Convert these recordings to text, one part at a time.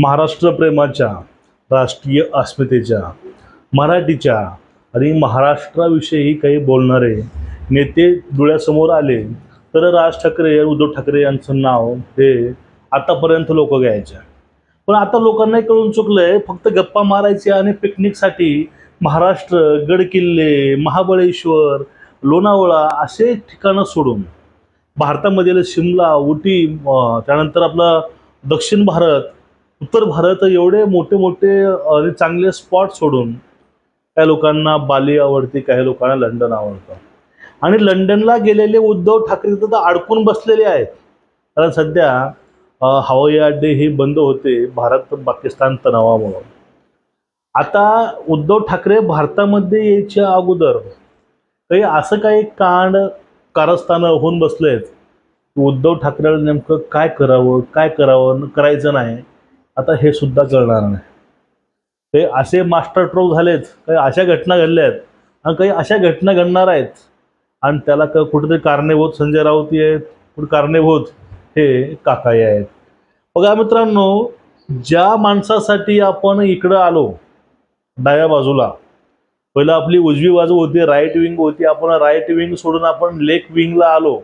महाराष्ट्र प्रेमाच्या राष्ट्रीय अस्मितेच्या मराठीच्या आणि महाराष्ट्राविषयी काही बोलणारे नेते डोळ्यासमोर आले तर राज ठाकरे उद्धव ठाकरे यांचं नाव हे आतापर्यंत लोक घ्यायचे. पण आता लोकांना कळून चुकलं आहे फक्त गप्पा मारायच्या आणि पिकनिकसाठी महाराष्ट्र गडकिल्ले महाबळेश्वर लोणावळा असे ठिकाणं सोडून. भारतामधील शिमला उटी त्यानंतर आपला दक्षिण भारत उत्तर भारत एवढे मोठे मोठे आणि चांगले स्पॉट सोडून काही लोकांना बाली आवडते काही लोकांना लंडन आवडतं. आणि लंडनला गेलेले उद्धव ठाकरे तर अडकून बसलेले आहेत. कारण सध्या हवाई अड्डे हे बंद होते भारत पाकिस्तान तणावामुळं. आता उद्धव ठाकरे भारतामध्ये यायच्या अगोदर काही असं काही कांड कारस्थानं होऊन बसलेत उद्धव ठाकरेला नेमकं काय करावं काय करावं करायचं नाही. आता हे सुद्धा कळणार नाही. ते असे मास्टर ट्रोल झालेत काही अशा घटना घडल्या आहेत आणि काही अशा घटना घडणार आहेत. आणि त्याला क कुठेतरी कारणीभूत संजय राऊती आहेत कुठे कारणीभूत हे काकाई आहेत. बघा मित्रांनो ज्या माणसासाठी आपण इकडं आलो डाव्या बाजूला पहिलं आपली उजवी बाजू होती राईट विंग होती आपण राईट विंग सोडून आपण लेफ्ट विंगला आलो.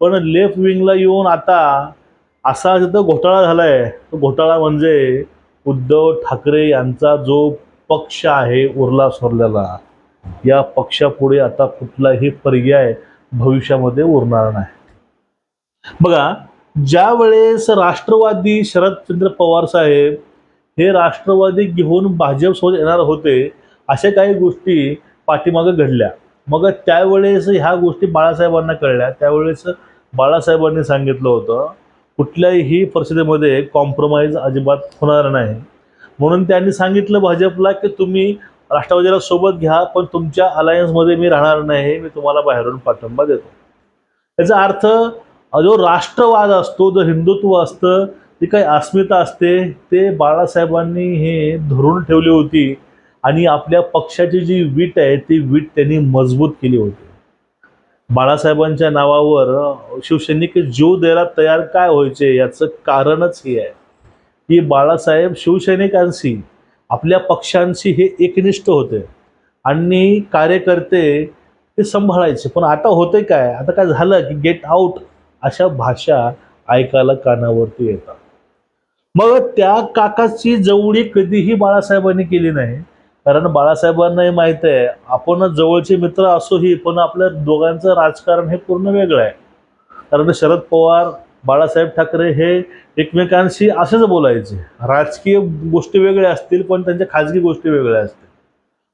पण लेफ्ट विंगला येऊन आता असा तिथं घोटाळा झालाय तो घोटाळा म्हणजे उद्धव ठाकरे यांचा जो पक्ष आहे उरला सोरलेला या पक्षापुढे आता कुठलाही पर्याय भविष्यामध्ये उरणार नाही. बघा ज्या वेळेस राष्ट्रवादी शरदचंद्र पवार साहेब हे राष्ट्रवादी घेऊन भाजपसोबत येणार होते अशा काही गोष्टी पाठीमागं घडल्या. मग त्यावेळेस ह्या गोष्टी बाळासाहेबांना कळल्या. त्यावेळेस बाळासाहेबांनी सांगितलं होतं कुठल्याही परिस्थितीमध्ये कॉम्प्रोमाइज अजिबात होणार नाही. म्हणून त्यांनी सांगितलं भाजपला की तुम्ही राष्ट्रवादीला सोबत घ्या पण तुमच्या अलायन्समध्ये मी राहणार नाही मी तुम्हाला बाहेरून पाठिंबा देतो. याचा अर्थ जो राष्ट्रवाद असतो जो हिंदुत्व असतं जी काही अस्मिता असते ते बाळासाहेबांनी हे धरून ठेवली होती आणि आपल्या पक्षाची जी वीट आहे ती वीट त्यांनी मजबूत केली होती. बाळासाहेबांच्या नावावर शिवसैनिक जीव द्यायला तयार काय व्हायचे याचं कारणच हे आहे. की बाळासाहेब शिवसैनिकांशी आपल्या पक्षांशी हे एकनिष्ठ होते आणि कार्यकर्ते ते सांभाळायचे. पण आता होते काय? आता काय झालं की गेट आउट अशा भाषा ऐकायला कानावरती येतात. मग त्या काकाची जवळी कधीही बाळासाहेबांनी केली नाही. कारण बाळासाहेबांनाही माहीत आहे आपण जवळचे मित्र असोही पण आपल्या दोघांचं राजकारण हे पूर्ण वेगळं आहे. कारण शरद पवार बाळासाहेब ठाकरे हे एकमेकांशी असेच बोलायचे. राजकीय गोष्टी वेगळ्या असतील पण त्यांच्या खाजगी गोष्टी वेगळ्या असतील.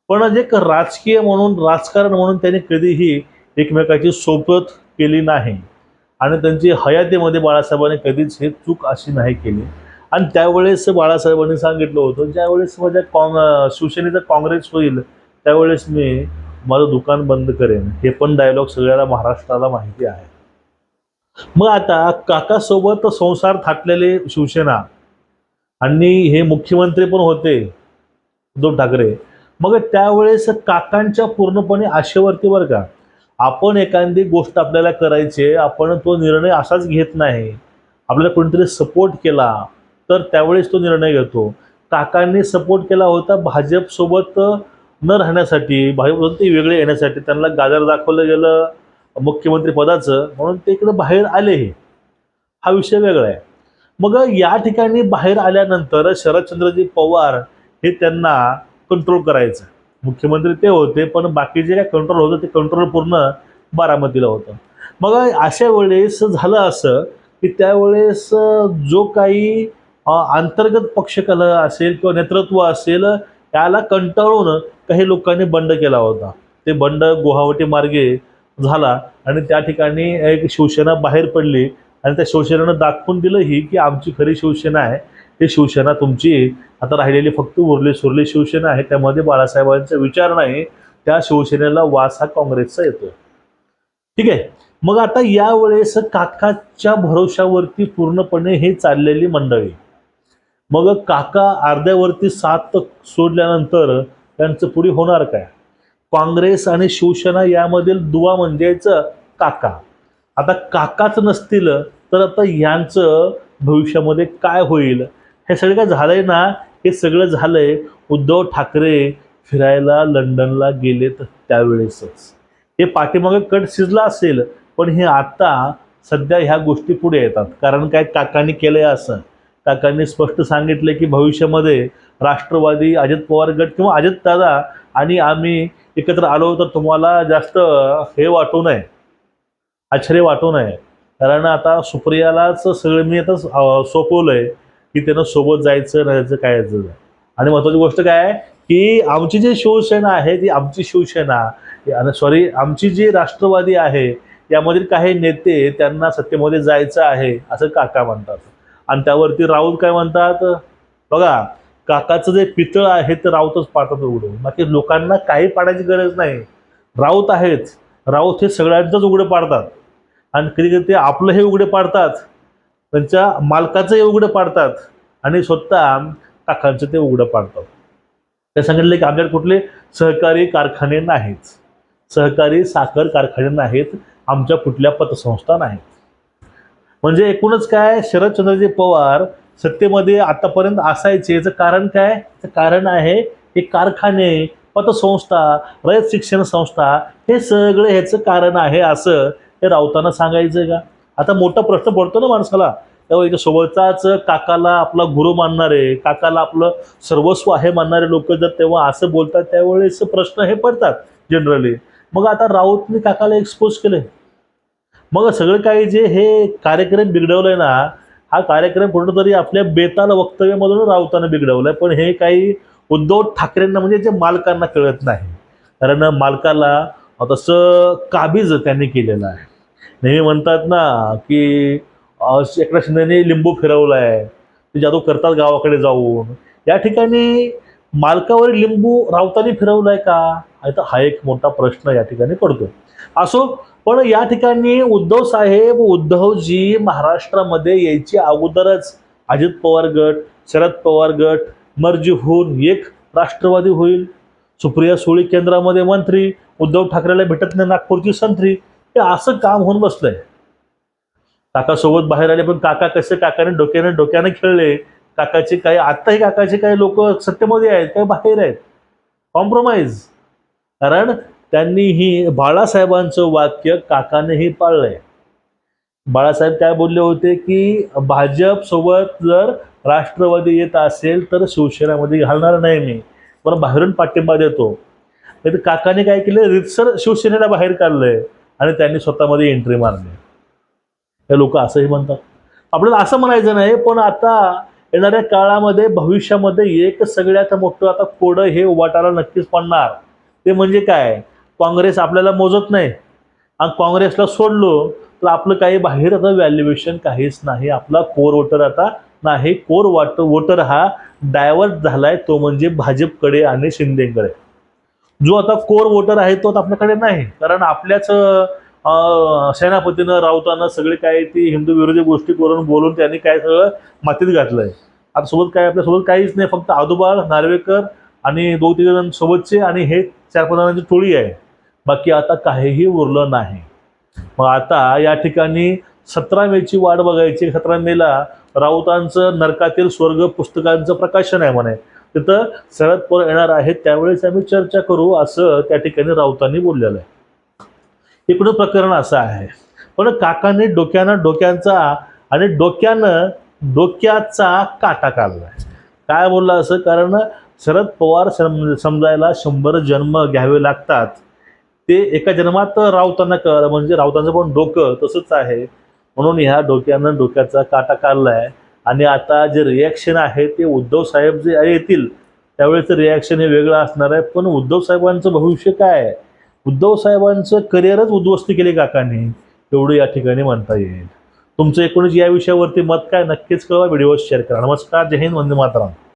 पण जे एक राजकीय म्हणून राजकारण म्हणून त्यांनी कधीही एकमेकाची सोबत केली नाही. आणि त्यांची हयातीमध्ये बाळासाहेबांनी कधीच हे चूक अशी नाही केली. आणि त्यावेळेस बाळासाहेबांनी सांगितलं होतं ज्यावेळेस माझ्या काँग शिवसेनेचा काँग्रेस होईल त्यावेळेस मी माझं दुकान बंद करेन. हे पण डायलॉग सगळ्याला महाराष्ट्राला माहिती आहे. मग आता काकासोबत संसार थाटलेले शिवसेना आणि हे मुख्यमंत्री पण होते उद्धव ठाकरे. मग त्यावेळेस काकांच्या पूर्णपणे आशेवरती बरं का आपण एखादी गोष्ट आपल्याला करायची आपण तो निर्णय असाच घेत नाही. आपल्याला कोणीतरी सपोर्ट केला. तर त्यावेळेस तो निर्णय घेतो. काकांनी सपोर्ट केला होता भाजपसोबत न राहण्यासाठी भाजपमधून ते वेगळे येण्यासाठी. त्यांना गाजर दाखवलं गेलं मुख्यमंत्री पदाचं म्हणून ते इकडे बाहेर आलेही हा. विषय वेगळा आहे. मग या ठिकाणी बाहेर आल्यानंतर शरदचंद्रजी पवार हे त्यांना कंट्रोल करायचं. मुख्यमंत्री ते होते पण बाकी जे काय कंट्रोल होतं ते कंट्रोल पूर्ण बारामतीला होतं. मग अशा वेळेस झालं असं की त्यावेळेस जो काही अंतर्गत पक्षकल असेल किंवा नेतृत्व असेल त्याला कंटाळून काही लोकांनी बंड केला होता. ते बंड गुवाहाटी मार्गे झाला आणि त्या ठिकाणी एक शिवसेना बाहेर पडली आणि त्या शिवसेनेनं दाखवून दिलं ही की आमची खरी शिवसेना आहे. ही शिवसेना तुमची आता राहिलेली फक्त उरली सुरली शिवसेना आहे. त्यामध्ये बाळासाहेबांचा विचार नाही. त्या शिवसेनेला वास हा काँग्रेसचा येतो ठीक आहे. मग आता यावेळेस काकाच्या भरोशावरती पूर्णपणे हे चाललेली मंडळी मग काका अर्ध्यावरती साथ सोडल्यानंतर त्यांचं पुढे होणार काय? काँग्रेस आणि शिवसेना यामधील दुवा म्हणजेच काका. आता काकाच नसतील तर आता यांचं भविष्यामध्ये काय होईल? हे सगळं काय झालंय ना? हे सगळं झालंय उद्धव ठाकरे फिरायला लंडनला गेलेत त्यावेळेसच. हे पाठीमागं कट शिजला असेल पण हे आता सध्या ह्या गोष्टी पुढे येतात. कारण काय? काकांनी केलंय असं. काकांनी स्पष्ट सांगितले की भविष्यामध्ये राष्ट्रवादी अजित पवार गट किंवा अजित दादा आणि आम्ही एकत्र आलो तर तुम्हाला जास्त हे वाटू नये आश्चर्य वाटू नये. कारण आता सुप्रियालाच सगळं मी आता सोपवलं आहे की त्यानं सोबत जायचं राहायचं काय आणि महत्त्वाची गोष्ट काय आहे की आमची जी शिवसेना आहे ती आमची शिवसेना सॉरी आमची जी राष्ट्रवादी आहे यामधील काही नेते त्यांना सत्तेमध्ये जायचं आहे असं काका म्हणतात. आणि त्यावरती राऊत काय म्हणतात बघा काकाचं जे पितळ आहे ते राऊतच पाडतात उघडं बाकी लोकांना काही पाडायची गरज नाही. राऊत आहेच. राऊत हे सगळ्यांचंच उघडं पाडतात. आणि कधी कधी ते आपलं हे उघडे पाडतात. त्यांच्या मालकाचंही उघडं पाडतात. आणि स्वतः काकांचं ते उघडं पाडतात. ते सांगितलं की आमच्याकडे कुठले सहकारी कारखाने नाहीत. सहकारी साखर कारखाने नाहीत. आमच्या कुठल्या पतसंस्था नाहीत. म्हणजे एकूणच काय शरदचंद्रजी पवार सत्तेमध्ये आतापर्यंत असायचे. याचं कारण काय? याचं कारण आहे हे कारखाने पतसंस्था रयत शिक्षण संस्था हे सगळं ह्याचं कारण आहे असं हे राऊतांना सांगायचं का? आता मोठा प्रश्न पडतो ना माणसाला. तेव्हा सोबतचाच काकाला आपला गुरु मानणारे काकाला आपलं सर्वस्व आहे मानणारे लोक जर तेव्हा असं बोलतात त्यावेळेस प्रश्न हे पडतात जनरली मग आता राऊतने काकाला एक्सपोज केले मग सगळं काही जे हे कार्यक्रम बिघडवलंय ना हा कार्यक्रम कुठंतरी आपल्या बेताल वक्तव्यामधून राऊतानं बिघडवलाय. पण हे काही उद्धव ठाकरेंना म्हणजे जे मालकांना कळत नाही. कारण मालकाला तसं काबीज त्यांनी केलेलं आहे. नेहमी म्हणतात ना की अं, एकनाथ शिंदेने लिंबू फिरवला आहे ते जादू करतात गावाकडे जाऊन. या ठिकाणी मालकावर लिंबू राऊतांनी फिरवलाय का? हा एक मोठा प्रश्न या ठिकाणी पडतो असो पण या ठिकाणी उद्धव साहेब उद्धवजी महाराष्ट्रामध्ये यायची अगोदरच अजित पवार गट शरद पवार गट मर्जी होऊन एक राष्ट्रवादी होईल. सुप्रिया सुळे केंद्रामध्ये मंत्री उद्धव ठाकरेला भेटत नाही नागपूरची संत्री. हे असं काम होऊन बसलंय. काकासोबत बाहेर आले पण काका कसे काकाने डोक्याने डोक्याने खेळले? काकाचे काही आत्ताही काकाचे काही लोक सत्तेमध्ये आहेत काही बाहेर आहेत. कॉम्प्रोमाइज कारण त्यांनीही बाळासाहेबांचं वाक्य काकानेही पाळलंय. बाळासाहेब काय बोलले होते की भाजप सोबत जर राष्ट्रवादी येत असेल तर शिवसेनेमध्ये घालणार नाही मी. पण बाहेरून पाठिंबा देतो. नाही तर काकाने काय केलं? रितसर शिवसेनेला बाहेर काढलंय आणि त्यांनी स्वतःमध्ये एंट्री मारली. हे लोक असंही म्हणतात. आपल्याला असं म्हणायचं नाही पण आता येणाऱ्या काळामध्ये भविष्यामध्ये एक सगळ्यात मोठं आता कोडं हे उभाटाला नक्कीच पडणार. ते म्हणजे काय? काँग्रेस आपल्याला मोजत नाही. आणि काँग्रेसला सोडलो तर आपलं काही बाहेर आता व्हॅल्युएशन काहीच नाही. आपला कोर वोटर आता नाही. कोर वाट वोटर हा डायव्हर्ट झालाय तो म्हणजे भाजपकडे आणि शिंदेकडे. जो आता कोर वोटर आहे तो आपल्याकडे नाही. कारण आपल्याच सेनापतीनं रावताना सगळे काय ती हिंदू विरोधी गोष्टी करून बोलून त्यांनी काय सगळं मातीत घातलंय. आता सोबत काय आपल्यासोबत काहीच नाही. फक्त आदोबाळ नार्वेकर आणि दोन तिघ जण सोबतचे आणि हे चार पाच जणांची टोळी आहे. बाकी आता काहीही उरलं नाही. मग आता या ठिकाणी सतरा मेची वाट बघायची. सतरा मेला राऊतांचं नरकातील स्वर्ग पुस्तकांचं प्रकाशन आहे म्हणे. तिथं शरद पवार येणार आहेत त्यावेळेस आम्ही चर्चा करू असं त्या ठिकाणी राऊतांनी बोललेलं आहे. इकडं प्रकरण असं आहे. पण काकांनी डोक्यानं डोक्यांचा आणि डोक्यानं डोक्याचा काटा काढलाय. काय बोलला असं? कारण शरद पवार सम समजायला शंभर जन्म घ्यावे लागतात. ते एका जन्मात रावतांना कळलं. म्हणजे रावतांचं पण डोकं तसंच आहे. म्हणून ह्या डोक्यानं डोक्याचा काटा काढलाय. आणि आता जे रिॲक्शन आहे ते उद्धव साहेब जे येतील त्यावेळेचं रिॲक्शन हे वेगळं असणार आहे. पण उद्धव साहेबांचं भविष्य काय आहे? उद्धव साहेबांचं करिअरच उद्ध्वस्त केले काकांनी. एवढं या ठिकाणी म्हणता येईल. तुमचं एकूणच या विषयावरती मत काय नक्कीच कळवा. व्हिडिओ शेअर करा. नमस्कार. जय हिंद. वंदे मातरम.